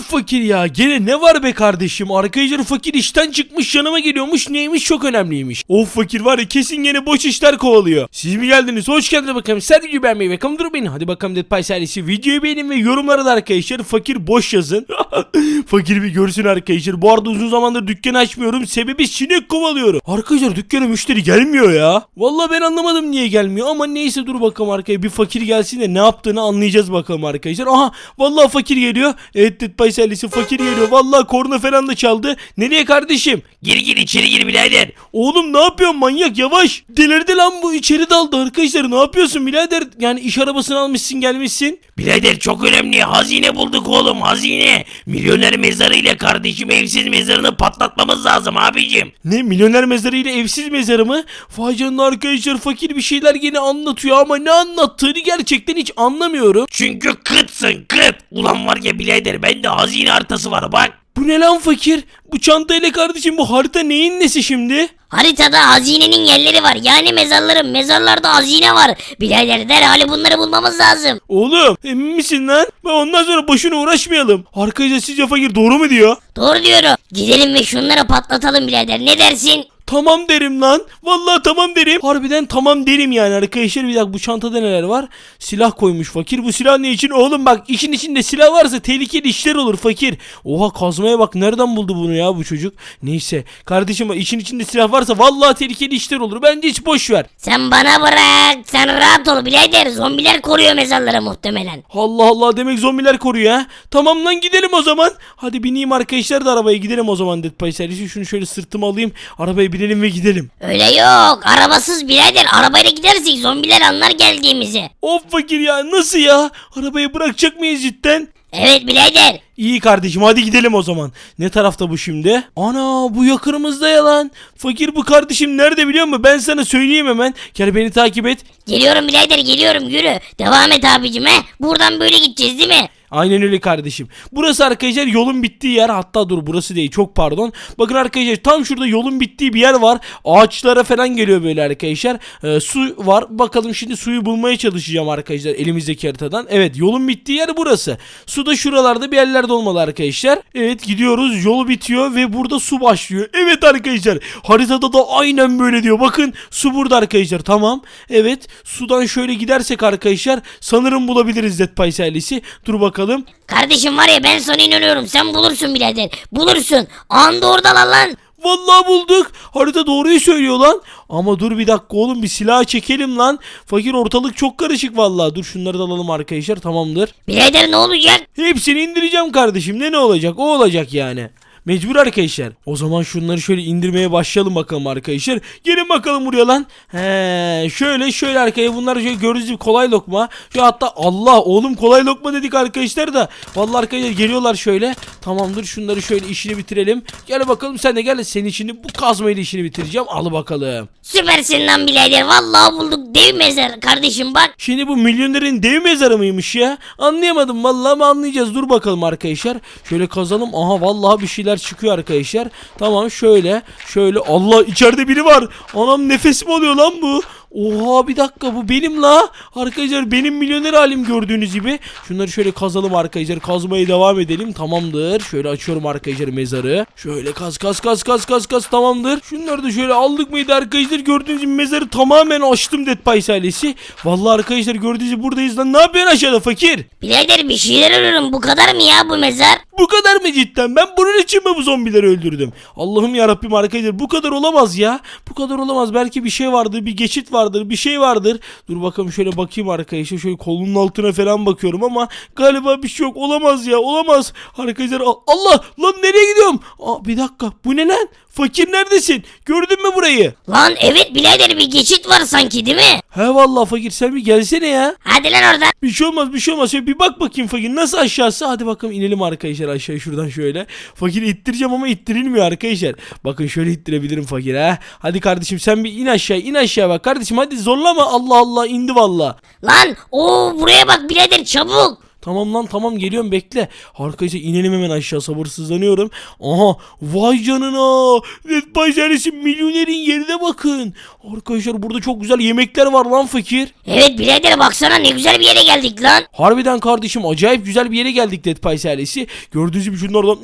Of fakir ya gene ne var be kardeşim arkadaşlar fakir işten çıkmış yanıma geliyormuş neymiş çok önemliymiş. Of fakir var ya kesin gene boş işler kovalıyor. Siz mi geldiniz hoş geldiniz bakalım sen videoyu beğenmeyi ve dur beni hadi bakalım Dead Pie serisi videoyu beğenin ve yorumlara da arkadaşlar fakir boş yazın. fakir bir görsün arkadaşlar bu arada uzun zamandır dükkanı açmıyorum sebebi sinek kovalıyorum. Arkadaşlar dükkana müşteri gelmiyor ya. Vallahi ben anlamadım niye gelmiyor ama neyse dur bakalım arkaya bir fakir gelsin de ne yaptığını anlayacağız bakalım arkadaşlar. Aha vallahi fakir geliyor. Evet Dead Pie serisi fakir geliyor. Vallahi korna falan da çaldı. Nereye kardeşim? Gir gir içeri gir birader. Oğlum ne yapıyorsun manyak yavaş. Delirdi lan bu içeri daldı arkadaşlar ne yapıyorsun birader? Yani iş arabasını almışsın gelmişsin. Birader çok önemli hazine bulduk oğlum hazine. Milyoner mezarı ile kardeşim evsiz mezarını patlatmamız lazım abicim. Ne milyoner mezarı ile evsiz mezarı mı? Vay canına arkadaşlar fakir bir şeyler yine anlatıyor ama ne anlattığını gerçekten hiç anlamıyorum. Çünkü kıtsın kıt. Ulan var ya birader bende hazine haritası var bak. Bu ne lan fakir? Bu çantayla kardeşim bu harita neyin nesi şimdi? Haritada hazinenin yerleri var. Yani mezarların mezarlarda hazine var. Birader derhal bunları bulmamız lazım. Oğlum emin misin lan? Ben ondan sonra boşuna uğraşmayalım. Arkadaşlar sizce fakir doğru mu diyor? Doğru diyorum. Gidelim ve şunları patlatalım birader. Ne dersin? Tamam derim lan. Vallahi tamam derim. Harbiden tamam derim yani arkadaşlar. Bir dakika bu çantada neler var? Silah koymuş fakir. Bu silah ne için? Oğlum bak işin içinde silah varsa tehlikeli işler olur fakir. Oha kazmaya bak nereden buldu bunu ya bu çocuk? Neyse kardeşim işin içinde silah varsa vallahi tehlikeli işler olur. Bence hiç boş ver. Sen bana bırak. Sen rahat ol birader. Zombiler koruyor mezarları muhtemelen. Allah Allah demek zombiler koruyor ha. Tamam lan gidelim o zaman. Hadi bineyim arkadaşlar da arabaya gidelim o zaman Pie serisi. Şunu şöyle sırtıma alayım. Arabaya binelim ve gidelim. Öyle yok. Arabasız birader. Arabayla gidersek zombiler anlar geldiğimizi. Of fakir ya nasıl ya? Arabayı bırakacak mıyız cidden? Evet birader. İyi kardeşim hadi gidelim o zaman. Ne tarafta bu şimdi? Ana bu yakınımızda ya lan. Fakir bu kardeşim nerede biliyor musun? Ben sana söyleyeyim hemen. Gel beni takip et. Geliyorum birader geliyorum yürü. Devam et abicim he. Buradan böyle gideceğiz değil mi? Aynen öyle kardeşim. Burası arkadaşlar yolun bittiği yer. Hatta dur burası değil çok pardon. Bakın arkadaşlar tam şurada yolun bittiği bir yer var. Ağaçlara falan geliyor böyle arkadaşlar. Ee, su var. Bakalım şimdi suyu bulmaya çalışacağım arkadaşlar elimizdeki haritadan. Evet yolun bittiği yer burası. Su da şuralarda bir yerlerde olmalı arkadaşlar. Evet gidiyoruz. Yolu bitiyor ve burada su başlıyor. Evet arkadaşlar. Haritada da aynen böyle diyor. Bakın su burada arkadaşlar. Tamam. Evet. Sudan şöyle gidersek arkadaşlar sanırım bulabiliriz Dead Pies. Dur bakalım. Kardeşim var ya ben sana inanıyorum. Sen bulursun birader. Bulursun. Anda oradalar lan. Vallahi bulduk. Harita doğruyu söylüyor lan. Ama dur bir dakika oğlum bir silah çekelim lan. Fakir ortalık çok karışık vallahi. Dur şunları da alalım arkadaşlar tamamdır. Birader ne olacak? Hepsini indireceğim kardeşim. Ne ne olacak? O olacak yani. Mecbur arkadaşlar. O zaman şunları şöyle indirmeye başlayalım bakalım arkadaşlar. Gelin bakalım buraya lan. He, şöyle şöyle arkaya bunlar şöyle gördüğünüz gibi kolay lokma. Şu hatta Allah oğlum kolay lokma dedik arkadaşlar da. Vallahi arkadaşlar geliyorlar şöyle. Tamamdır şunları şöyle işini bitirelim. Gel bakalım sen de gel. Senin işini bu kazmayla işini bitireceğim. Al bakalım. Süpersin lan birader. Vallahi bulduk. Dev mezar. Kardeşim bak. Şimdi bu milyonerin dev mezarı mıymış ya? Anlayamadım vallahi ama anlayacağız. Dur bakalım arkadaşlar. Şöyle kazalım. Aha vallahi bir şeyler çıkıyor arkadaşlar. Tamam şöyle. Şöyle. Allah içeride biri var. Anam nefes mi oluyor lan bu? Oha bir dakika bu benim la. Arkadaşlar benim milyoner halim gördüğünüz gibi. Şunları şöyle kazalım arkadaşlar. Kazmaya devam edelim. Tamamdır. Şöyle açıyorum arkadaşlar mezarı. Şöyle kaz kaz kaz kaz kaz kaz tamamdır. Şunları da şöyle aldık mıydı arkadaşlar? Gördüğünüz gibi mezarı tamamen açtım Dead Pies ailesi. Vallahi arkadaşlar gördüğünüz gibi buradayız lan. Ne yapıyorsun aşağıda fakir? Birader bir şeyler arıyorum. Bu kadar mı ya bu mezar? Bu kadar mı cidden? Ben bunun için mi bu zombileri öldürdüm? Allah'ım ya Rabbim arkadaşlar bu kadar olamaz ya. Bu kadar olamaz. Belki bir şey vardır, bir geçit vardır, bir şey vardır. Dur bakalım şöyle bakayım arkadaşlar. Şöyle kolunun altına falan bakıyorum ama galiba bir şey yok. Olamaz ya. Olamaz. Arkadaşlar al- Allah lan nereye gidiyorum? Aa, bir dakika. Bu ne lan? Fakir neredesin? Gördün mü burayı? Lan evet birader bir geçit var sanki değil mi? He vallahi fakir sen bir gelsene ya. Hadi lan oradan. Bir şey olmaz bir şey olmaz. Şöyle bir bak bakayım fakir nasıl aşağısı. Hadi bakalım inelim arkadaşlar aşağı şuradan şöyle. Fakir ittireceğim ama ittirilmiyor arkadaşlar. Bakın şöyle ittirebilirim fakir ha. Hadi kardeşim sen bir in aşağı in aşağı bak. Kardeşim hadi zorlama Allah Allah indi valla. Lan o buraya bak birader çabuk. Tamam lan tamam geliyorum bekle. Arkadaşlar inelim hemen aşağı sabırsızlanıyorum. Aha vay canına. By Silence'in milyonerin yerine bakın. Arkadaşlar burada çok güzel yemekler var lan fakir. Evet birader baksana ne güzel bir yere geldik lan. Harbiden kardeşim acayip güzel bir yere geldik Dead Pies ailesi. Gördüğünüz gibi şunlardan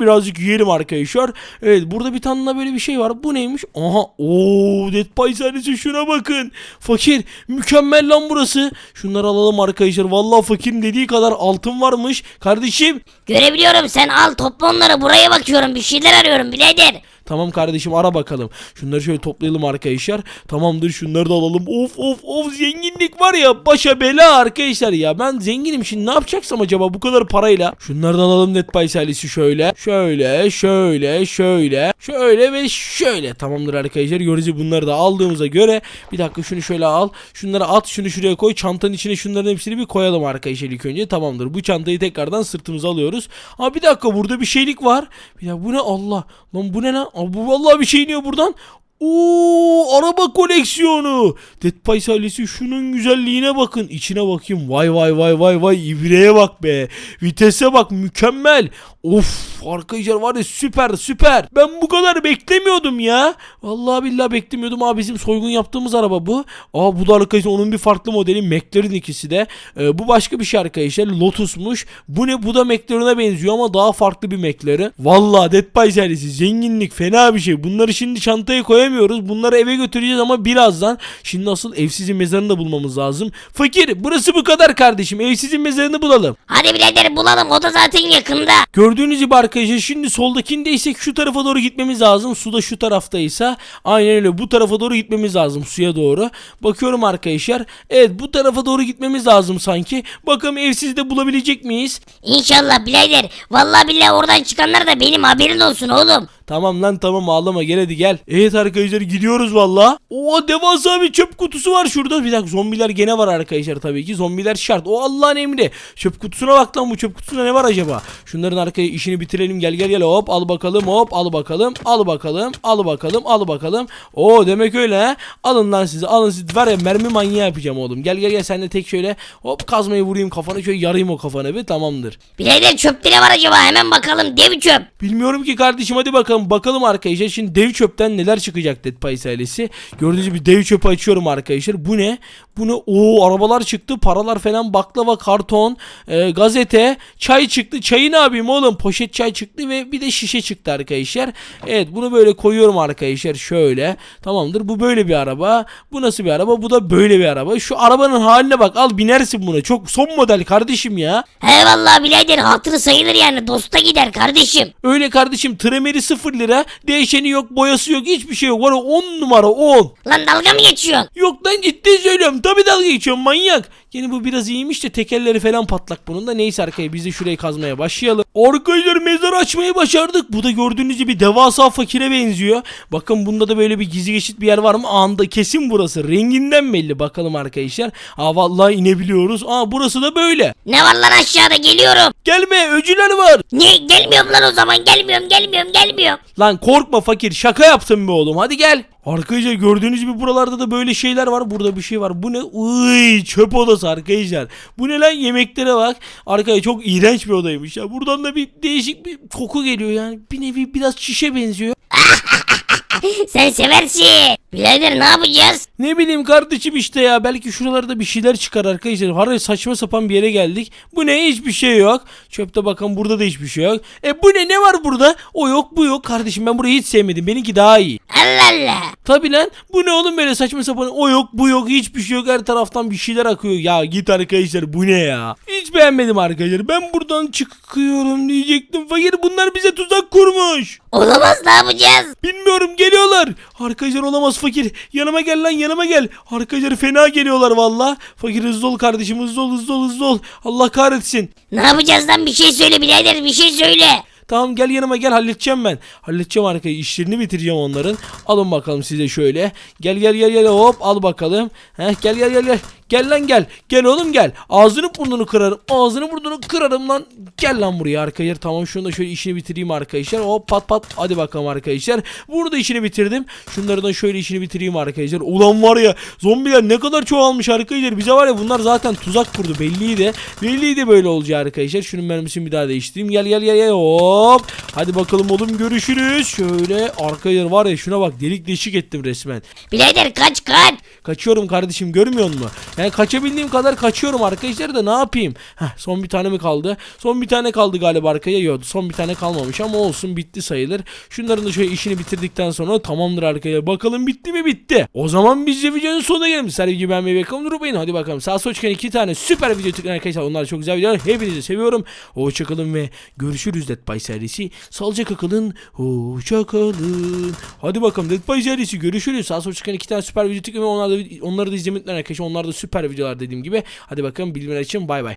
birazcık yiyelim arkadaşlar. Evet burada bir tane daha böyle bir şey var. Bu neymiş? Aha ooo Dead Pies ailesi şuna bakın. Fakir mükemmel lan burası. Şunları alalım arkadaşlar. Vallahi fakirin dediği kadar altın varmış. Kardeşim Görebiliyorum sen al topla onları buraya bakıyorum bir şeyler arıyorum birader. Tamam kardeşim ara bakalım. Şunları şöyle toplayalım arkadaşlar. Tamamdır şunları da alalım. Of of of zenginlik var ya başa bela arkadaşlar ya. Ben zenginim şimdi ne yapacaksam acaba bu kadar parayla. Şunları da alalım Net Pay serisi şöyle. Şöyle şöyle şöyle. Şöyle ve şöyle. Tamamdır arkadaşlar. Görücü bunları da aldığımıza göre. Bir dakika şunu şöyle al. Şunları at şunu şuraya koy. Çantanın içine şunların hepsini bir koyalım arkadaşlar ilk önce. Tamamdır. Bu çantayı tekrardan sırtımıza alıyoruz. Ha bir dakika burada bir şeylik var. Dakika bu ne Allah. Lan bu ne lan? Aa, bu vallahi bir şey iniyor buradan. Oo araba koleksiyonu. Dead Pies ailesi şunun güzelliğine bakın. İçine bakayım. Vay vay vay vay vay. İbreye bak be. Vitese bak mükemmel. Of arkadaşlar var ya süper süper. Ben bu kadar beklemiyordum ya. Vallahi billahi beklemiyordum. Aa bizim soygun yaptığımız araba bu. Aa bu da arkadaşlar onun bir farklı modeli. McLaren ikisi de. Ee, bu başka bir şey arkadaşlar. Lotus'muş. Bu ne? Bu da McLaren'a benziyor ama daha farklı bir McLaren. Vallahi Dead by serisi zenginlik fena bir şey. Bunları şimdi çantaya koyamıyoruz. Bunları eve götüreceğiz ama birazdan. Şimdi asıl evsizin mezarını da bulmamız lazım. Fakir burası bu kadar kardeşim. Evsizin mezarını bulalım. Hadi birader bulalım o da zaten yakında. Gördüğünüz gibi arkadaşlar şimdi soldakindeysek şu tarafa doğru gitmemiz lazım. Su da şu taraftaysa aynen öyle bu tarafa doğru gitmemiz lazım suya doğru. Bakıyorum arkadaşlar. Evet bu tarafa doğru gitmemiz lazım sanki. Bakalım evsiz de bulabilecek miyiz? İnşallah birader. Vallahi billahi oradan çıkanlar da benim haberin olsun oğlum. Tamam lan tamam ağlama gel hadi gel. Evet arkadaşlar gidiyoruz valla. Oo devasa bir çöp kutusu var şurada. Bir dakika zombiler gene var arkadaşlar tabii ki. Zombiler şart. O Allah'ın emri. Çöp kutusuna bak lan bu çöp kutusunda ne var acaba? Şunların arkaya işini bitirelim gel gel gel hop al bakalım hop al bakalım al bakalım al bakalım al bakalım. Oo demek öyle ha. Alın lan sizi alın sizi var ya mermi manyağı yapacağım oğlum. Gel gel gel sen de tek şöyle hop kazmayı vurayım kafana şöyle yarayım o kafana bir tamamdır. Birader çöpte ne var acaba hemen bakalım dev çöp. Bilmiyorum ki kardeşim hadi bakalım bakalım arkadaşlar şimdi dev çöpten neler çıkacak Dead Pies ailesi. Gördüğünüz gibi dev çöpü açıyorum arkadaşlar. Bu ne? Bu ne? Oo arabalar çıktı paralar falan baklava karton e, gazete çay çıktı. Çayı ne yapayım oğlum poşet çay çıktı ve bir de şişe çıktı arkadaşlar. Evet bunu böyle koyuyorum arkadaşlar şöyle. Tamamdır bu böyle bir araba. Bu nasıl bir araba? Bu da böyle bir araba. Şu arabanın haline bak al binersin buna. Çok son model kardeşim ya. He vallahi birader hatırı sayılır yani dosta gider kardeşim. Öyle kardeşim tremeri 0 lira. Değişeni yok boyası yok hiçbir şey yok. Var 10 numara 10. Lan dalga mı geçiyorsun? Yok lan ciddi söylüyorum. Tabi dalga geçiyorum manyak. Yine bu biraz iyiymiş de tekerleri falan patlak bunun da. Neyse arkaya biz de şurayı kazmaya başlayalım. Arkadaşlar mezar açmayı başardık. Bu da gördüğünüz gibi devasa fakire benziyor. Bakın bunda da böyle bir gizli geçit bir yer var mı? Anda kesin burası. Renginden belli. Bakalım arkadaşlar. Aa vallahi inebiliyoruz. Aa burası da böyle. Ne var lan aşağıda geliyorum. Gelme öcüler var. Ne gelmiyorum lan o zaman gelmiyorum gelmiyorum gelmiyorum. Lan korkma fakir şaka yaptım be oğlum hadi gel. Arkadaşlar gördüğünüz gibi buralarda da böyle şeyler var. Burada bir şey var. Bu ne? Uy, çöp odası arkadaşlar. Bu ne lan yemeklere bak. Arkadaşlar çok iğrenç bir odaymış ya. Buradan da bir değişik bir koku geliyor yani. Bir nevi biraz şişe benziyor. Sen seversin. Birader ne yapacağız? Ne bileyim kardeşim işte ya. Belki şuralarda bir şeyler çıkar arkadaşlar. Harbi saçma sapan bir yere geldik. Bu ne? Hiçbir şey yok. Çöpte bakın burada da hiçbir şey yok. E bu ne? Ne var burada? O yok bu yok. Kardeşim ben burayı hiç sevmedim. Benimki daha iyi. Allah Allah. Tabi lan bu ne oğlum böyle saçma sapan o yok bu yok hiçbir şey yok her taraftan bir şeyler akıyor ya git arkadaşlar bu ne ya hiç beğenmedim arkadaşlar ben buradan çıkıyorum diyecektim fakir bunlar bize tuzak kurmuş Olamaz ne yapacağız? bilmiyorum geliyorlar arkadaşlar olamaz fakir yanıma gel lan yanıma gel arkadaşlar fena geliyorlar valla fakir hızlı ol kardeşim hızlı ol hızlı ol hızlı ol Allah kahretsin Ne yapacağız lan bir şey söyle birader bir şey söyle. Tamam gel yanıma gel halledeceğim ben. Halledeceğim arkayı işlerini bitireceğim onların. Alın bakalım size şöyle. Gel gel gel gel hop al bakalım. Heh, gel gel gel gel. Gel lan gel. Gel oğlum gel. Ağzını burnunu kırarım. Ağzını burnunu kırarım lan. Gel lan buraya arkadaşlar. Tamam şunu da şöyle işini bitireyim arkadaşlar. Hop pat pat. Hadi bakalım arkadaşlar. Burada işini bitirdim. Şunları da şöyle işini bitireyim arkadaşlar. Ulan var ya zombiler ne kadar çoğalmış arkadaşlar. Bize var ya bunlar zaten tuzak kurdu belliydi. Belliydi böyle olacağı arkadaşlar. Şunun mermisini bir daha değiştireyim. Gel gel gel gel. Hop. Hadi bakalım oğlum görüşürüz. Şöyle arkadaşlar var ya şuna bak delik deşik ettim resmen. Birader kaç kaç. Kaçıyorum kardeşim görmüyor musun? Yani kaçabildiğim kadar kaçıyorum arkadaşlar da ne yapayım? Heh, son bir tane mi kaldı? Son bir tane kaldı galiba arkaya. Yok son bir tane kalmamış ama olsun bitti sayılır. Şunların da şöyle işini bitirdikten sonra tamamdır arkaya. Bakalım bitti mi bitti. O zaman biz de videonun sonuna gelelim. Sergi gibi beğenmeyi ve kanalıma unutmayın. Hadi bakalım sağ sol çıkan iki tane süper video tıklayın arkadaşlar. Onlar çok güzel videolar. Hepinizi seviyorum. Hoşçakalın ve görüşürüz Dead by serisi. Sağlıcakla kalın. Hoşçakalın. Hadi bakalım Dead by serisi görüşürüz. Sağ sol çıkan iki tane süper video tıklayın. Onları da, onları da izlemeyi arkadaşlar. Onlar da süper videolar dediğim gibi. Hadi bakalım bildirimler için bay bay.